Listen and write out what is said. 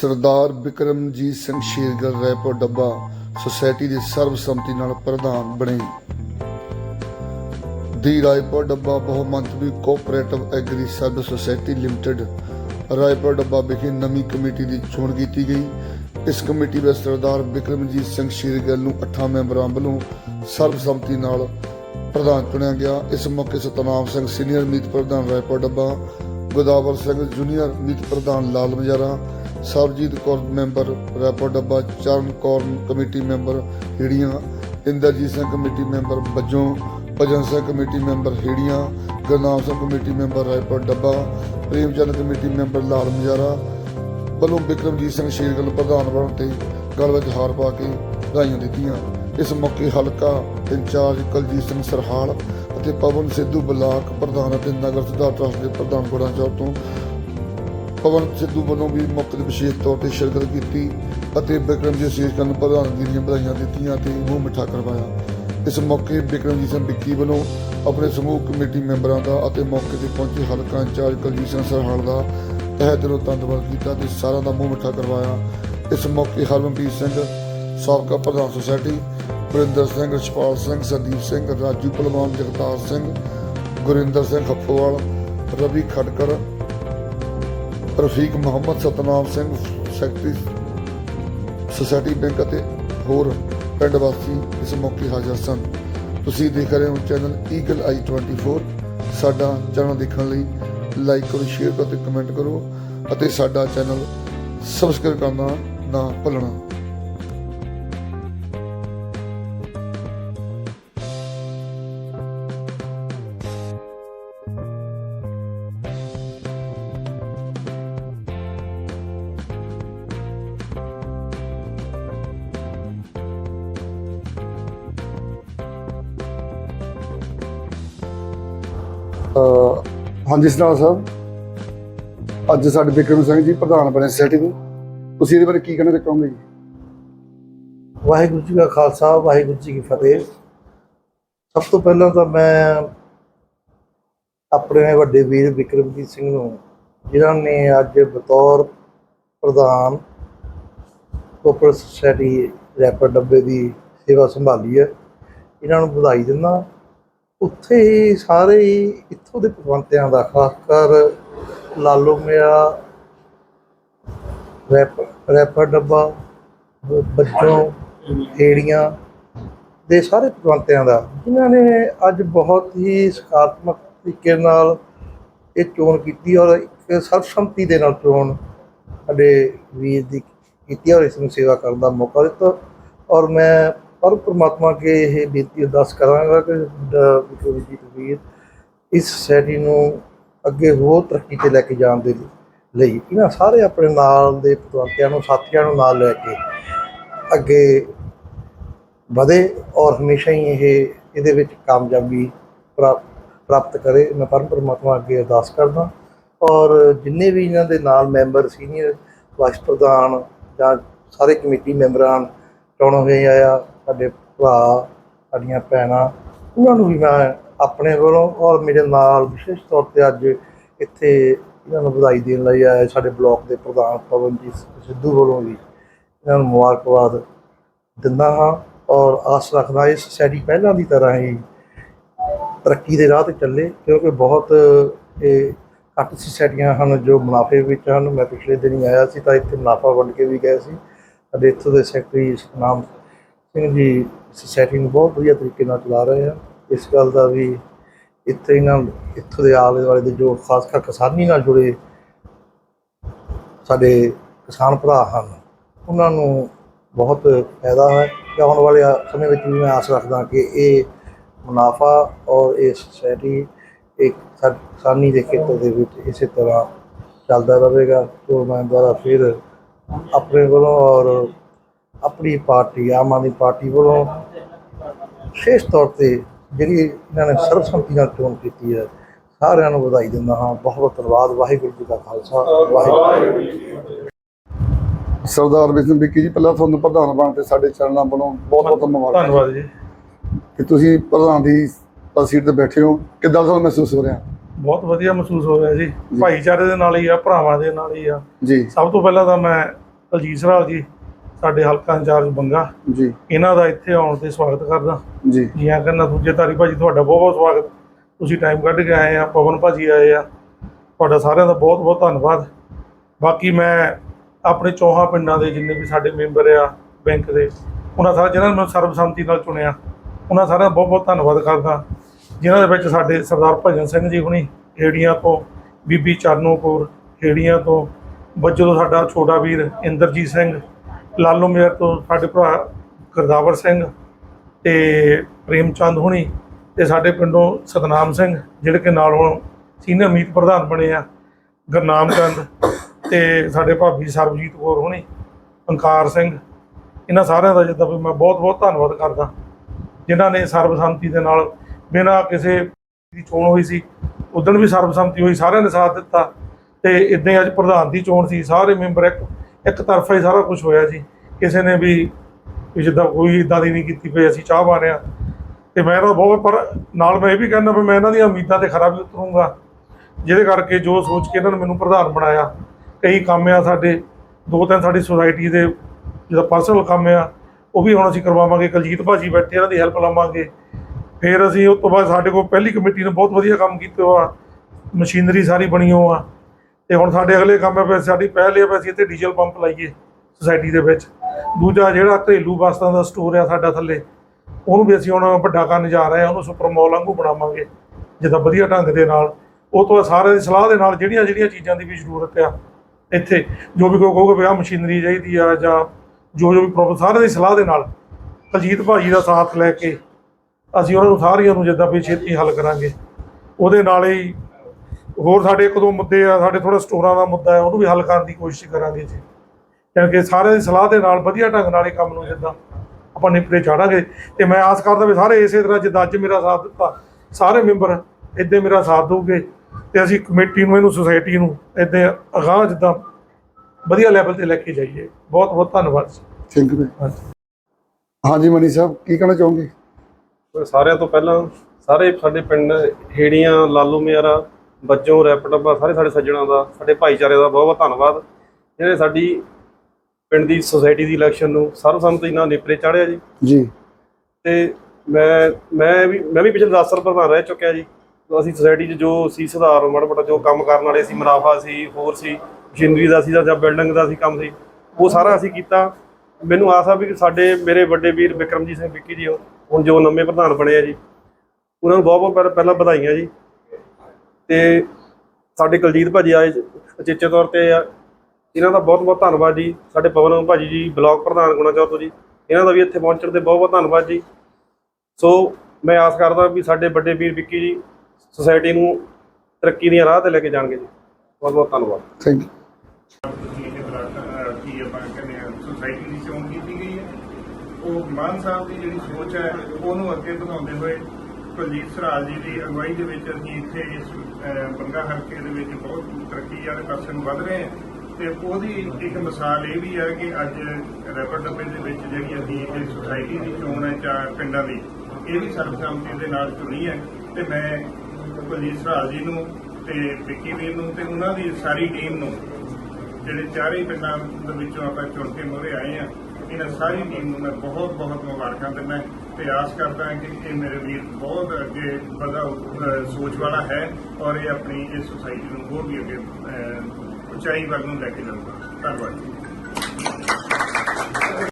ਸਰਦਾਰ Bikramjit Singh Shergill repo Dabba society ਦੇ ਸਰਬਸੰਮਤੀ ਨਾਲ ਪ੍ਰਧਾਨ ਬਣੇ। ਦੀ Raipur Dabba ਬਹੁਮੰਤਵੀ cooperative agri service society limited Raipur Dabba ਵਿਖੇ ਨਵੀਂ ਕਮੇਟੀ ਦੀ ਚੋਣ ਕੀਤੀ ਗਈ। ਇਸ ਕਮੇਟੀ ਵਿੱਚ ਸਰਦਾਰ ਬਿਕਰਮਜੀਤ ਸਿੰਘ ਸ਼ੇਰਗਿੱਲ ਨੂੰ 8 ਮੈਂਬਰਾਂ ਵੱਲੋਂ ਸਰਬਸੰਮਤੀ ਨਾਲ ਪ੍ਰਧਾਨ ਚੁਣਿਆ ਗਿਆ। ਇਸ ਮੌਕੇ ਸਤਨਾਮ ਸਿੰਘ ਸੀਨੀਅਰ ਮੀਤ ਪ੍ਰਧਾਨ ਰਾਏਪੁਰ ਡੱਬਾ, ਗੋਦਾਵਰ ਸਿੰਘ ਜੂਨੀਅਰ ਮੀਤ ਪ੍ਰਧਾਨ Lal Majara Sarabjit Kaur member, Raipur Dabba, Charan Kaur committee member Hiriyan Inderjit Singh committee member Bajjon Bhajan Singh committee member Hiriyan Gurnam Singh committee member, Raipur Dabba, Premchand committee member Lal Majara, ਵੱਲੋਂ ਬਿਕਰਮਜੀਤ ਸਿੰਘ ਸ਼ੇਰਗਲ ਪ੍ਰਧਾਨ ਬਣਨ ਤੇ ਗੱਲ ਵਿੱਚ ਹਾਰ ਪਾ ਕੇ ਵਧਾਈਆਂ ਦਿੱਤੀਆਂ। ਇਸ ਮੌਕੇ ਹਲਕਾ ਇੰਚਾਰਜ ਕਲਜੀਤ ਸਿੰਘ ਸਰਹਾਲ ਅਤੇ ਪਵਨ ਸਿੱਧੂ ਬਲਾਕ ਪ੍ਰਧਾਨ ਅਤੇ ਨਗਰ ਸੁਧਾਰ ਟਰਸਟ ਦੇ ਪ੍ਰਧਾਨ ਗੋੜਾ ਚੌਕ ਤੋਂ ਪਵਨ ਸਿੱਧੂ ਵੱਲੋਂ ਵੀ ਮੌਕੇ ਤੇ ਵਿਸ਼ੇਸ਼ ਤੌਰ ਤੇ ਸ਼ਿਰਕਤ ਕੀਤੀ ਅਤੇ ਬਿਕਰਮਜੀਤ ਸ਼ੇਰਗਿੱਲ ਨੂੰ ਪ੍ਰਧਾਨਗੀ ਦੀਆਂ ਵਧਾਈਆਂ ਦਿੱਤੀਆਂ ਤੇ ਮੂੰਹ ਮਿੱਠਾ ਕਰਵਾਇਆ। ਇਸ ਮੌਕੇ ਬਿਕਰਮਜੀਤ ਸਿੰਘ ਵਿੱਕੀ ਵੱਲੋਂ ਆਪਣੇ ਸਮੂਹ ਕਮੇਟੀ ਮੈਂਬਰਾਂ ਦਾ ਅਤੇ ਮੌਕੇ ਤੇ ਪਹੁੰਚੇ ਹਲਕਾ ਇੰਚਾਰਜ ਕੁਲਜੀਤ ਸਿੰਘ ਸਰਹਾਲ ਦਾ ਤਹਿ ਦਿਲੋਂ ਧੰਨਵਾਦ ਕੀਤਾ ਤੇ ਸਾਰਿਆਂ ਦਾ ਮੂੰਹ ਮਿੱਠਾ ਕਰਵਾਇਆ। ਇਸ ਮੌਕੇ ਹਰਮਨਪ੍ਰੀਤ ਸਿੰਘ, ਸਾਬਕਾ ਪ੍ਰਧਾਨ ਸੁਸਾਇਟੀ, ਵਰਿੰਦਰ ਸਿੰਘ, ਰਛਪਾਲ ਸਿੰਘ, ਸੰਦੀਪ ਸਿੰਘ, ਰਾਜੂ ਪਹਿਲਵਾਨ Jagtar Singh, Gurinder Singh Haffowal Ravi Khatkar Rafiq Muhammad Satnam Singh, secretary, society bank ਅਤੇ ਹੋਰ ਪਿੰਡ ਵਾਸੀ ਇਸ ਮੌਕੇ ਹਾਜ਼ਰ ਸਨ। ਤੁਸੀਂ ਦੇਖ ਰਹੇ ਹੋ ਚੈਨਲ ਈਗਲ ਆਈ 24 ਸਾਡਾ ਚੈਨਲ ਦੇਖਣ ਲਈ ਲਾਈਕ ਕਰੋ, ਸ਼ੇਅਰ ਕਰੋ ਤੇ ਕਮੈਂਟ ਕਰੋ ਅਤੇ ਸਾਡਾ ਚੈਨਲ ਸਬਸਕ੍ਰਾਈਬ ਕਰਨਾ ਨਾ ਭੁੱਲਣਾ। ਹਾਂਜੀ ਸਨਾਲ ਸਾਹਿਬ। ਅੱਜ ਸਾਡੇ ਬਿਕਰਮ ਸਿੰਘ ਜੀ ਪ੍ਰਧਾਨ ਬਣੇ ਸੋਸਾਇਟੀ ਦੇ। ਤੁਸੀਂ ਇਹਦੇ ਬਾਰੇ ਕੀ ਕਹਿਣਾ ਚਾਹੋਗੇ ਜੀ? ਵਾਹਿਗੁਰੂ ਜੀ ਕਾ ਖਾਲਸਾ, ਵਾਹਿਗੁਰੂ ਜੀ ਕੀ ਫਤਿਹ। ਸਭ ਤੋਂ ਪਹਿਲਾਂ ਤਾਂ ਮੈਂ ਆਪਣੇ ਵੱਡੇ ਵੀਰ ਵਿਕਰਮਜੀਤ ਸਿੰਘ ਨੂੰ, ਜਿਨ੍ਹਾਂ ਨੇ ਅੱਜ ਬਤੌਰ ਪ੍ਰਧਾਨ ਕੋਪਰ ਸੋਸਾਇਟੀ ਰੈਪਰ ਡੱਬੇ ਦੀ ਸੇਵਾ ਸੰਭਾਲੀ ਹੈ, ਇਹਨਾਂ ਨੂੰ ਵਧਾਈ ਦਿੰਦਾ। ਉੱਥੇ ਹੀ ਸਾਰੇ ਹੀ ਇੱਥੋਂ ਦੇ ਭਗਵੰਤਿਆਂ ਦਾ ਖਾਸ ਕਰ ਲਾਲੋ ਮੇਰਾ ਰੈਪ, ਰੈਪਰ ਡੱਬਾ, ਬ- ਬੱਚੋਂ ਏੜੀਆਂ ਦੇ ਸਾਰੇ ਭਗਵੰਤਿਆਂ ਦਾ। ਜਿਨ੍ਹਾਂ ਨੇ ਅੱਜ ਬਹੁਤ ਹੀ ਸਕਾਰਾਤਮਕ ਤਰੀਕੇ ਨਾਲ ਇਹ ਚੋਣ ਕੀਤੀ ਔਰ ਇੱਕ ਸਰਬਸੰਮਤੀ ਦੇ ਨਾਲ ਚੋਣ ਸਾਡੇ ਵੀਰ ਦੀ ਕੀਤੀ ਔਰ ਇਸ ਨੂੰ ਸੇਵਾ ਕਰਨ ਦਾ ਮੌਕਾ ਦਿੱਤਾ। ਔਰ ਮੈਂ ਪਰ ਪ੍ਰਮਾਤਮਾ ਕੇ ਇਹ ਬੇਨਤੀ ਅਰਦਾਸ ਕਰਾਂਗਾ ਕਿ ਸਾਡਾ ਵਿਕਰਮਜੀਤ ਵੀਰ ਇਸ ਸੋਸਾਇਟੀ ਨੂੰ ਅੱਗੇ ਹੋਰ ਤਰੱਕੀ ਤੇ ਲੈ ਕੇ ਜਾਣ ਦੇ ਲਈ, ਇਹਨਾਂ ਸਾਰੇ ਆਪਣੇ ਨਾਲ ਦੇ ਪਤਵੰਤਿਆਂ ਨੂੰ, ਸਾਥੀਆਂ ਨੂੰ ਨਾਲ ਲੈ ਕੇ ਅੱਗੇ ਵਧੇ ਔਰ ਹਮੇਸ਼ਾ ਹੀ ਇਹ, ਇਹਦੇ ਵਿੱਚ ਕਾਮਯਾਬੀ ਪ੍ਰਾਪ- ਪ੍ਰਾਪਤ ਕਰੇ। ਮੈਂ ਪਰਮ ਪਰਮਾਤਮਾ ਅੱਗੇ ਅਰਦਾਸ ਕਰਦਾ ਔਰ ਜਿੰਨੇ ਵੀ ਇਹਨਾਂ ਦੇ ਨਾਲ ਮੈਂਬਰ, ਸੀਨੀਅਰ ਵਾਈਸ ਪ੍ਰਧਾਨ ਜਾਂ ਸਾਰੇ ਕਮੇਟੀ ਮੈਂਬਰਾਂ, ਚੁਣੇ ਹੋਏ ਆ ਸਾਡੇ ਭਰਾ, ਸਾਡੀਆਂ ਭੈਣਾਂ, ਉਹਨਾਂ ਨੂੰ ਵੀ ਮੈਂ ਆਪਣੇ ਵੱਲੋਂ ਔਰ ਮੇਰੇ ਨਾਲ ਵਿਸ਼ੇਸ਼ ਤੌਰ ਤੇ ਅੱਜ ਇੱਥੇ ਇਹਨਾਂ ਨੂੰ ਵਧਾਈ ਦੇਣ ਲਈ ਆਇਆ ਸਾਡੇ ਬਲਾਕ ਦੇ ਪ੍ਰਧਾਨ ਪਵਨਜੀਤ ਸਿੱਧੂ ਵੱਲੋਂ ਵੀ ਇਹਨਾਂ ਨੂੰ ਮੁਬਾਰਕਬਾਦ ਦਿੰਦਾ ਹਾਂ ਔਰ ਆਸ ਰੱਖਦਾ ਇਸ ਸੋਸਾਇਟੀ ਪਹਿਲਾਂ ਦੀ ਤਰ੍ਹਾਂ ਹੀ ਤਰੱਕੀ ਦੇ ਰਾਹ ਤੇ ਚੱਲੇ, ਕਿਉਂਕਿ ਬਹੁਤ ਇਹ ਘੱਟ ਸੋਸਾਇਟੀਆਂ ਹਨ ਜੋ ਮੁਨਾਫੇ ਵਿੱਚ ਹਨ। ਮੈਂ ਪਿਛਲੇ ਦਿਨ ਹੀ ਆਇਆ ਸੀ ਤਾਂ ਇੱਥੇ ਮੁਨਾਫਾ ਵੰਡ ਕੇ ਵੀ ਗਏ ਸੀ। ਸਾਡੇ ਇੱਥੋਂ ਦੇ ਸੈਕਟਰੀ ਨਾਮ ਸਿੰਘ ਜੀ ਸੁਸਾਇਟੀ ਨੂੰ ਬਹੁਤ ਵਧੀਆ ਤਰੀਕੇ ਨਾਲ ਚਲਾ ਰਹੇ ਆ। ਇਸ ਗੱਲ ਦਾ ਵੀ ਇੱਥੇ ਇਹਨਾਂ ਇੱਥੋਂ ਦੇ ਆਲੇ ਦੁਆਲੇ ਦੇ ਜੋ ਖਾਸ ਕਰ ਕਿਸਾਨੀ ਨਾਲ ਜੁੜੇ ਸਾਡੇ ਕਿਸਾਨ ਭਰਾ ਹਨ, ਉਹਨਾਂ ਨੂੰ ਬਹੁਤ ਫਾਇਦਾ ਹੈ। ਤੇ ਆਉਣ ਵਾਲੇ ਸਮੇਂ ਵਿੱਚ ਵੀ ਮੈਂ ਆਸ ਰੱਖਦਾ ਕਿ ਇਹ ਮੁਨਾਫਾ ਔਰ ਇਹ ਸੋਸਾਇਟੀ ਇੱਕ ਸਾ- ਕਿਸਾਨੀ ਦੇ ਖੇਤਰ ਦੇ ਵਿੱਚ ਇਸੇ ਤਰ੍ਹਾਂ ਚੱਲਦਾ ਰਹੇਗਾ। ਤੋਂ ਮੈਂ ਦੁਬਾਰਾ ਫਿਰ ਆਪਣੇ ਵੱਲੋਂ ਔਰ ਆਪਣੀ ਪਾਰਟੀ ਆਮ ਆਦਮੀ ਪਾਰਟੀ ਵੱਲੋਂ ਵਿਸ਼ੇਸ਼ ਤੌਰ ਤੇ ਜਿਹੜੀ ਇਹਨਾਂ ਨੇ ਸਰਬਸੰਮਤੀ ਨਾਲ ਚੋਣ ਕੀਤੀ ਹੈ ਸਾਰਿਆਂ ਨੂੰ ਵਧਾਈ ਦਿੰਦਾ ਹਾਂ। ਬਹੁਤ ਬਹੁਤ ਧੰਨਵਾਦ। ਵਾਹਿਗੁਰੂ ਜੀ ਕਾ ਖਾਲਸਾ। ਵਾਹਿਗੁਰੂ। ਜੀ ਕੀ ਫਤਿਹ। ਸਰਦਾਰ ਬਿਕਰਮ ਵਿੱਕੀ ਜੀ ਪਹਿਲਾਂ ਤੁਹਾਨੂੰ ਪ੍ਰਧਾਨ ਬਣ ਤੇ ਸਾਡੇ ਚੈਨਲਾਂ ਵੱਲੋਂ ਬਹੁਤ ਬਹੁਤ ਮੁਬਾਰਕਾਂ ਧੰਨਵਾਦ। ਜੀ। ਕਿ ਤੁਸੀਂ ਪ੍ਰਧਾਨ ਦੀ ਸੀਟ ਤੇ ਬੈਠੇ ਹੋ। ਕਿੱਦਾਂ ਤੁਹਾਨੂੰ ਮਹਿਸੂਸ ਹੋ ਰਿਹਾ? ਬਹੁਤ ਵਧੀਆ ਮਹਿਸੂਸ ਹੋ ਰਿਹਾ ਜੀ। ਭਾਈਚਾਰੇ ਦੇ ਨਾਲ ਹੀ ਆ ਭਰਾਵਾਂ ਦੇ ਨਾਲ ਹੀ ਆ। ਜੀ। ਸਭ ਤੋਂ ਪਹਿਲਾਂ ਤਾਂ ਮੈਂ ਅਜੀਤ ਸਰਾਲ ਜੀ ਸਾਡੇ ਹਲਕਾ ਇੰਚਾਰਜ ਬੰਗਾ। ਜੀ। ਇਹਨਾਂ ਦਾ ਇੱਥੇ ਆਉਣ ਤੇ ਸਵਾਗਤ ਕਰਦਾ। ਜੀ। ਜੀ ਆ ਕਰਨਾ ਦੂਜੇ ਤਾਰੀ ਭਾਜੀ ਤੁਹਾਡਾ ਬਹੁਤ ਬਹੁਤ ਸਵਾਗਤ। ਤੁਸੀਂ ਟਾਈਮ ਕੱਢ ਕੇ ਆਏ ਆ ਪਵਨ ਭਾਜੀ ਆਏ ਆ। ਤੁਹਾਡਾ ਸਾਰਿਆਂ ਦਾ ਬਹੁਤ ਬਹੁਤ ਧੰਨਵਾਦ। ਬਾਕੀ ਮੈਂ ਆਪਣੇ ਚੌਹਾਂ ਪਿੰਡਾਂ ਦੇ ਜਿੰਨੇ ਵੀ ਸਾਡੇ ਮੈਂਬਰ ਆ ਬੈਂਕ ਦੇ ਉਹਨਾਂ ਸਾਰੇ ਜਿਹਨਾਂ ਨੇ ਮੈਨੂੰ ਸਰਬਸੰਮਤੀ ਨਾਲ ਚੁਣਿਆ ਉਹਨਾਂ ਸਾਰਿਆਂ ਦਾ ਬਹੁਤ ਬਹੁਤ ਧੰਨਵਾਦ ਕਰਦਾ। ਜਿਨ੍ਹਾਂ ਦੇ ਵਿੱਚ ਸਾਡੇ ਸਰਦਾਰ ਭਜਨ ਸਿੰਘ ਜੀ ਹੁਣੀ ਹੇੜੀਆਂ ਤੋਂ ਬੀਬੀ ਚਰਨੋ ਕੌਰ ਹੇੜੀਆਂ ਤੋਂ ਬੱਚੋ ਤੋਂ ਸਾਡਾ ਛੋਟਾ ਵੀਰ ਇੰਦਰਜੀਤ ਸਿੰਘ ਲਾਲੋ ਮੇਰ ਤੋਂ ਸਾਡੇ ਭਰਾ ਗੁਰਦਾਵਰ ਸਿੰਘ ਤੇ ਪ੍ਰੇਮ ਚੰਦ ਹੁਣੀ ਤੇ ਸਾਡੇ ਪਿੰਡੋਂ ਸਤਨਾਮ ਸਿੰਘ, ਜਿਹੜੇ ਕਿ ਨਾਲ ਹੁਣ ਸੀਨੀਅਰ ਮੀਤ ਪ੍ਰਧਾਨ ਬਣੇ ਆ ਗੁਰਨਾਮ ਚੰਦ ਤੇ ਸਾਡੇ ਭਾਬੀ ਸਰਬਜੀਤ ਕੌਰ ਹੁਣੀ ਅੰਕਾਰ ਸਿੰਘ, ਇਹਨਾਂ ਸਾਰਿਆਂ ਦਾ ਜਿੱਦਾਂ ਵੀ ਮੈਂ ਬਹੁਤ ਬਹੁਤ ਧੰਨਵਾਦ ਕਰਦਾ, ਜਿਨ੍ਹਾਂ ਨੇ ਸਰਬਸੰਮਤੀ ਦੇ ਨਾਲ ਬਿਨਾਂ ਕਿਸੇ ਦੀ ਚੋਣ ਹੋਈ ਸੀ, ਉਦੋਂ ਵੀ ਸਰਬਸੰਮਤੀ ਹੋਈ, ਸਾਰਿਆਂ ਨੇ ਸਾਥ ਦਿੱਤਾ ਤੇ ਇਦਾਂ ਹੀ ਅੱਜ ਪ੍ਰਧਾਨ ਦੀ ਚੋਣ ਸੀ, ਸਾਰੇ ਮੈਂਬਰ ਇੱਕ ਇੱਕ ਤਰਫਾ ਹੀ ਸਾਰਾ ਕੁਝ ਹੋਇਆ ਜੀ। ਕਿਸੇ ਨੇ ਵੀ ਜਿੱਦਾਂ ਕੋਈ ਇਦਾਂ ਦੀ ਨਹੀਂ ਕੀਤੀ ਵੀ ਅਸੀਂ ਚਾਹ ਮਾਰਿਆ ਤੇ ਮੈਂ ਤਾਂ ਬਹੁਤ ਪਰ ਨਾਲ ਮੈਂ ਇਹ ਵੀ ਕਹਿੰਦਾ ਵੀ ਮੈਂ ਇਹਨਾਂ ਦੀਆਂ ਉਮੀਦਾਂ ਤੇ ਖਰਾ ਵੀ ਉਤਰੂੰਗਾ। ਜਿਹਦੇ ਕਰਕੇ ਜੋ ਸੋਚ ਕੇ ਇਹਨਾਂ ਨੇ ਮੈਨੂੰ ਪ੍ਰਧਾਨ ਬਣਾਇਆ। ਕਈ ਕੰਮ ਆ ਸਾਡੇ, ਦੋ ਤਿੰਨ ਸਾਡੀ ਸੁਸਾਇਟੀ ਦੇ ਜਿਹੜਾ ਪਰਸਨਲ ਕੰਮ ਆ, ਉਹ ਵੀ ਹੁਣ ਅਸੀਂ ਕਰਵਾਵਾਂਗੇ। ਕਲਜੀਤ ਭਾਜੀ ਬੈਠੇ, ਇਹਨਾਂ ਦੀ ਹੈਲਪ ਲਵਾਂਗੇ। ਫਿਰ ਅਸੀਂ ਉਸ ਤੋਂ ਬਾਅਦ ਸਾਡੇ ਕੋਲ ਪਹਿਲੀ ਕਮੇਟੀ ਨੇ ਬਹੁਤ ਵਧੀਆ ਕੰਮ ਕੀਤੇ ਹੋਆ। ਮਸ਼ੀਨਰੀ ਸਾਰੀ ਬਣੀ ਹੋ ਆ ਤੇ ਹੁਣ ਸਾਡੇ ਅਗਲੇ ਕੰਮ ਹੈ ਵੀ ਸਾਡੀ ਪਹਿਲ ਇਹ ਆ ਵੀ ਅਸੀਂ ਇੱਥੇ ਡੀਜ਼ਲ ਪੰਪ ਲਾਈਏ ਸੁਸਾਇਟੀ ਦੇ ਵਿੱਚ। ਦੂਜਾ ਜਿਹੜਾ ਘਰੇਲੂ ਵਸਤਾਂ ਦਾ ਸਟੋਰ ਆ ਸਾਡਾ ਥੱਲੇ, ਉਹਨੂੰ ਵੀ ਅਸੀਂ ਹੁਣ ਵੱਡਾ ਕਰਨ ਜਾ ਰਹੇ ਹਾਂ, ਉਹਨੂੰ ਸੁਪਰ ਮਾਲ ਵਾਂਗੂ ਬਣਾਵਾਂਗੇ ਜਿੱਦਾਂ ਵਧੀਆ ਢੰਗ ਦੇ ਨਾਲ। ਉਹ ਤੋਂ ਸਾਰਿਆਂ ਦੀ ਸਲਾਹ ਦੇ ਨਾਲ ਜਿਹੜੀਆਂ ਜਿਹੜੀਆਂ ਚੀਜ਼ਾਂ ਦੀ ਵੀ ਜ਼ਰੂਰਤ ਆ ਇੱਥੇ, ਜੋ ਵੀ ਕੋਈ ਕਹੂਗਾ ਵੀ ਆਹ ਮਸ਼ੀਨਰੀ ਚਾਹੀਦੀ ਆ ਜਾਂ ਜੋ ਜੋ ਵੀ ਪ੍ਰੋਬਲਮ ਸਾਰਿਆਂ ਦੀ ਸਲਾਹ ਦੇ ਨਾਲ ਅਜੀਤ ਭਾਜੀ ਦਾ ਸਾਥ ਲੈ ਕੇ ਅਸੀਂ ਉਹਨਾਂ ਨੂੰ ਸਾਰੀਆਂ ਨੂੰ ਜਿੱਦਾਂ ਵੀ ਛੇਤੀ ਹੱਲ ਕਰਾਂਗੇ। ਉਹਦੇ ਨਾਲ ਹੀ ਹੋਰ ਸਾਡੇ ਇੱਕ ਦੋ ਮੁੱਦੇ ਆ ਸਾਡੇ ਥੋੜਾ ਸਟੋਰਾਂ ਦਾ ਮੁੱਦਾ ਹੈ ਉਹਨੂੰ ਵੀ ਹੱਲ ਕਰਨ ਦੀ ਕੋਸ਼ਿਸ਼ ਕਰਾਂਗੇ ਜੀ। ਕਿਉਂਕਿ ਸਾਰਿਆਂ ਦੀ ਸਲਾਹ ਦੇ ਨਾਲ ਵਧੀਆ ਢੰਗ ਨਾਲ ਇਹ ਕੰਮ ਨੂੰ ਜਿੱਦਾਂ ਆਪਾਂ ਨਿਪਰੇ ਚਾੜਾਂਗੇ ਤੇ ਮੈਂ ਆਸ ਕਰਦਾ ਵੀ ਸਾਰੇ ਇਸੇ ਤਰ੍ਹਾਂ ਜਿੱਦਾਂ ਅੱਜ ਮੇਰਾ ਸਾਥ ਦਿੱਤਾ ਸਾਰੇ ਮੈਂਬਰ ਇੱਦਾਂ ਮੇਰਾ ਸਾਥ ਦੇਊਗੇ। ਤੇ ਅਸੀਂ ਕਮੇਟੀ ਨੂੰ ਇਹਨੂੰ ਸੁਸਾਇਟੀ ਨੂੰ ਇੱਦਾਂ ਅਗਾਂਹ ਜਿੱਦਾਂ ਵਧੀਆ ਲੈਵਲ ਤੇ ਲੈ ਕੇ ਜਾਈਏ। ਬਹੁਤ ਬਹੁਤ ਧੰਨਵਾਦ ਜੀ। ਥੈਂਕ ਯੂ ਹਾਂਜੀ। ਹਾਂਜੀ ਮਨੀ ਸਾਹਿਬ ਕੀ ਕਹਿਣਾ ਚਾਹੋਗੇ? ਸਾਰਿਆਂ ਤੋਂ ਪਹਿਲਾਂ ਸਾਰੇ ਸਾਡੇ ਪਿੰਡ ਹੇੜੀਆਂ ਲਾਲੂ ਮਿਆਰਾ ਬੱਜੋਂ ਰੈਪਟਬਾ ਸਾਰੇ ਸਾਡੇ ਸੱਜਣਾਂ ਦਾ ਸਾਡੇ ਭਾਈਚਾਰੇ ਦਾ ਬਹੁਤ ਬਹੁਤ ਧੰਨਵਾਦ। ਜਿਹੜੇ ਸਾਡੀ ਪਿੰਡ ਦੀ ਸੁਸਾਇਟੀ ਦੀ ਇਲੈਕਸ਼ਨ ਨੂੰ ਸਰਬਸੰਮਤੀ ਨਾਲ ਨੇਪਰੇ ਚਾੜਿਆ ਜੀ। ਜੀ। ਤੇ ਮੈਂ ਮੈਂ ਵੀ ਮੈਂ ਵੀ ਪਿਛਲੇ 10 ਸਾਲ ਪ੍ਰਧਾਨ ਰਹਿ ਚੁੱਕਿਆ ਜੀ। ਅਸੀਂ ਸੁਸਾਇਟੀ 'ਚ ਜੋ ਸੀ ਸੁਧਾਰ ਮਾੜਾ ਮੋਟਾ ਜੋ ਕੰਮ ਕਰਨ ਵਾਲੇ ਸੀ ਮੁਨਾਫਾ ਸੀ ਹੋਰ ਸੀ ਮਸ਼ੀਨਰੀ ਦਾ ਸੀ ਜਾਂ ਬਿਲਡਿੰਗ ਦਾ ਸੀ ਕੰਮ ਸੀ ਉਹ ਸਾਰਾ ਅਸੀਂ ਕੀਤਾ। ਮੈਨੂੰ ਆਸ ਆ ਵੀ ਸਾਡੇ ਮੇਰੇ ਵੱਡੇ ਵੀਰ ਵਿਕਰਮਜੀਤ ਸਿੰਘ ਵਿੱਕੀ ਜੀ ਹੁਣ ਜੋ ਨਵੇਂ ਪ੍ਰਧਾਨ ਬਣੇ ਆ ਜੀ ਉਹਨਾਂ ਨੂੰ ਬਹੁਤ ਬਹੁਤ ਪਹਿਲਾਂ ਵਧਾਈਆਂ ਜੀ। ਤੇ ਸਾਡੇ ਕੁਲਜੀਤ ਭਾਜੀ ਆਏ ਉਚੇਚੇ ਤੌਰ ਤੇ ਆ। ਇਹਨਾਂ ਦਾ ਬਹੁਤ ਬਹੁਤ ਧੰਨਵਾਦ ਜੀ। ਸਾਡੇ ਪਵਨ ਭਾਜੀ ਜੀ ਬਲਾਕ ਪ੍ਰਧਾਨ ਗੁਣਾ ਚੌਥ ਜੀ। ਇਹਨਾਂ ਦਾ ਵੀ ਇੱਥੇ ਪਹੁੰਚਣ ਤੇ ਬਹੁਤ ਬਹੁਤ ਧੰਨਵਾਦ ਜੀ। ਸੋ ਮੈਂ ਆਸ ਕਰਦਾ ਵੀ ਸਾਡੇ ਵੱਡੇ ਵੀਰ ਵਿੱਕੀ ਜੀ ਸੁਸਾਇਟੀ ਨੂੰ ਤਰੱਕੀ ਦੀਆਂ ਰਾਹ ਤੇ ਲੈ ਕੇ ਜਾਣਗੇ ਜੀ। ਬਹੁਤ ਬਹੁਤ ਧੰਨਵਾਦ। ਥੈਂਕ ਯੂ ਇਹ ਬਲਾਕ ਕੀ ਆਪਾਂ ਕਹਿੰਦੇ ਆ ਸੁਸਾਇਟੀ ਦੀ ਚੋਣ ਕੀਤੀ ਗਈ ਹੈ। ਉਹ ਮਾਨ ਸਾਹਿਬ ਦੀ ਜਿਹੜੀ ਸੋਚ ਹੈ ਉਹਨੂੰ ਅੱਗੇ ਵਧਾਉਂਦੇ ਹੋਏ ਕੁਲਜੀਤ ਸਰਾਜ ਜੀ ਦੀ ਅਗਵਾਈ ਦੇ ਵਿੱਚ ਅਸੀਂ ਇੱਥੇ ਇਸ ਅਹ, ਬੰਗਾ ਹਲਕੇ ਦੇ ਵਿੱਚ ਬਹੁਤ ਤਰੱਕੀ ਵਾਲੇ ਪਾਸੇ ਨੂੰ ਵਧ ਰਹੇ ਹਾਂ। ਤੇ ਉਹਦੀ ਇੱਕ ਮਿਸਾਲ ਇਹ ਵੀ ਹੈ ਕਿ ਅੱਜ ਰੈਪਰ ਡੱਬੇ ਦੇ ਵਿੱਚ ਜਿਹੜੀ ਅਸੀਂ ਇਹ ਸੁਸਾਇਟੀ ਦੀ ਚੋਣ ਹੈ ਚਾਰ ਪਿੰਡਾਂ ਦੀ ਇਹ ਵੀ ਸਰਬਸੰਮਤੀ ਦੇ ਨਾਲ ਚੁਣੀ ਹੈ। ਤੇ ਮੈਂ ਕੁਲਜੀਤ ਸਰਾਜ ਜੀ ਨੂੰ ਤੇ ਵਿੱਕੀ ਵੀਰ ਨੂੰ ਤੇ ਉਹਨਾਂ ਦੀ ਸਾਰੀ ਟੀਮ ਨੂੰ ਜਿਹੜੇ ਚਾਰੇ ਪਿੰਡਾਂ ਦੇ ਵਿੱਚੋਂ ਆਪਾਂ ਚੁਣ ਕੇ ਮੋਰੇ ਆਏ ਆ ਇਹਨਾਂ ਸਾਰੀ ਟੀਮ ਨੂੰ ਮੈਂ ਬਹੁਤ ਬਹੁਤ ਮੁਬਾਰਕਾਂ ਦਿੰਦਾ ਤੇ ਆਸ ਕਰਦਾ ਕਿ ਇਹ ਮੇਰੇ ਵੀਰ ਬਹੁਤ ਅੱਗੇ ਵਧਾ ਸੋਚ ਵਾਲਾ ਹੈ ਔਰ ਇਹ ਆਪਣੀ ਇਸ ਸੁਸਾਇਟੀ ਨੂੰ ਹੋਰ ਵੀ ਅੱਗੇ ਉਚਾਈ ਵੱਲ ਨੂੰ ਲੈ ਕੇ ਜਾਊਗਾ। ਧੰਨਵਾਦ ਜੀ।